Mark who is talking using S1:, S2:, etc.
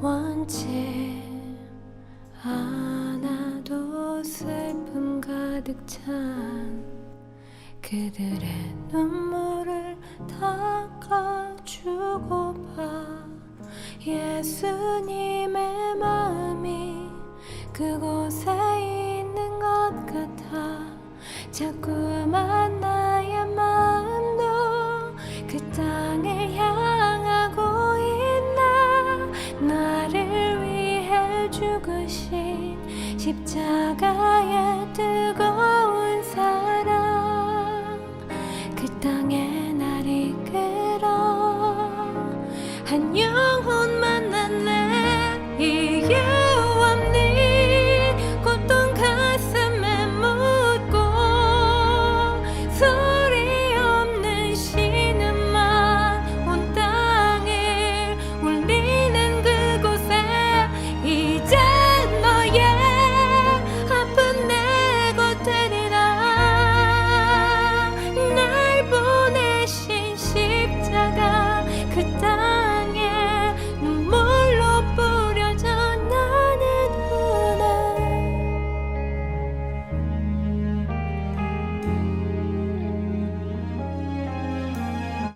S1: 원치 않아도 슬픔 가득 찬 그들의 눈물을 닦아주고 봐. 예수님의 마음이 그곳에 있는 것 같아 자꾸 대신 십자가의 뜨거운 사랑 그 땅에 날 이끌어 한 영혼